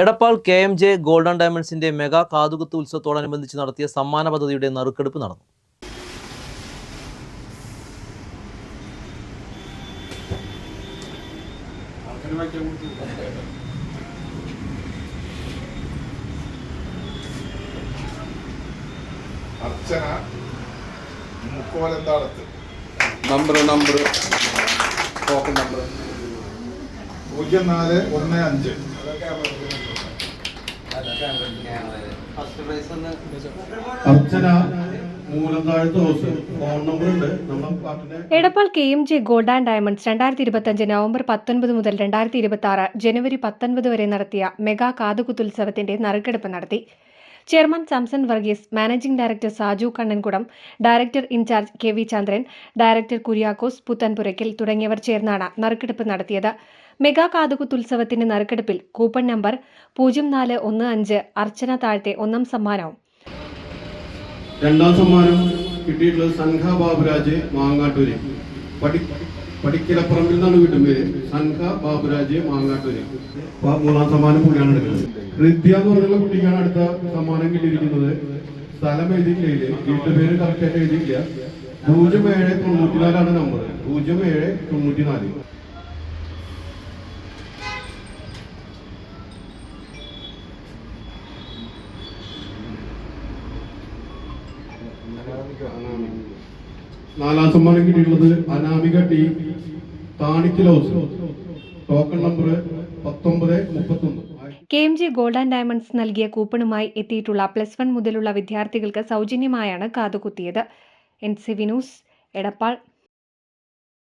Edappal K M J golden ഡയമണ്ട്സിന്റെ mega കാതുകുത്ത് ഉത്സവത്തോടനുബന്ധിച്ച് നടത്തിയ സമ്മാന പദ്ധതിയുടെ നറുക്കെടുപ്പ് നടന്നു. Archana number number token number പൂജ്യം നാല് ഒന്ന് അഞ്ച്. Archana Edappal K M J gold and diamonds രണ്ടായിരത്തി ഇരുപത്തഞ്ച് നവംബർ പത്തൊൻപത് മുതൽ രണ്ടായിരത്തി ഇരുപത്തി ആറ് ജനുവരി പത്തൊൻപത് വരെ നടത്തിയ മെഗാ കാതുകുത്തുത്സവത്തിന്റെ നറുക്കെടുപ്പ് നടത്തി. Chairman Samson Varghese managing director Saju Kannankudam director in charge K V Chandran director Kuriakose Puthenpurackal തുടങ്ങിയവർ ചേർന്നാണ് നറുക്കെടുപ്പ് നടത്തിയത്. മെഗാ കാതുകുത്തുത്സവത്തിന്റെ നറുക്കെടുപ്പിൽ കൂപ്പൺ നമ്പർ പൂജ്യം നാല് ഒന്ന് അഞ്ച് അർച്ചന താഴത്തെ ഒന്നാം സമ്മാനവും. രണ്ടാം സമ്മാനം കിട്ടിയിട്ടുള്ളത് സംഘ ബാബുരാജ് മാങ്ങാട്ടൂര്. പടി നിന്നാണ് നിന്നാണ് വീട്ടുപേര് സംഘ ബാബുരാജ് മാങ്ങാട്ടൂര്. മൂന്നാം സമ്മാനം പുള്ളിയാണ് എടുക്കുന്നത്. ഹൃദ്യ എന്ന് പറഞ്ഞുള്ള കുട്ടിക്കാണ് അടുത്ത സമ്മാനം കിട്ടിയിരിക്കുന്നത്. സ്ഥലം എഴുതിയില്ലേ വീട്ടുപേര് കറക്റ്റായിട്ട് എഴുതിയില്ല പൂജ്യം ഏഴ് തൊണ്ണൂറ്റിനാലാണ് നമ്പർ പൂജ്യം ഏഴ് തൊണ്ണൂറ്റിനാല്. നാലാം സമ്മാനം കിട്ടിയിട്ടുള്ളത് Anamika T Thanikkal house token number പത്തൊമ്പത് മുപ്പത്തൊന്ന്. K M G gold and diamonds നൽകിയ കൂപ്പണുമായി എത്തിയിട്ടുള്ള പ്ലസ് വൺ മുതലുള്ള വിദ്യാർത്ഥികൾക്ക് സൗജന്യമായാണ് കാതുകുത്തിയത്. N C V news Edappal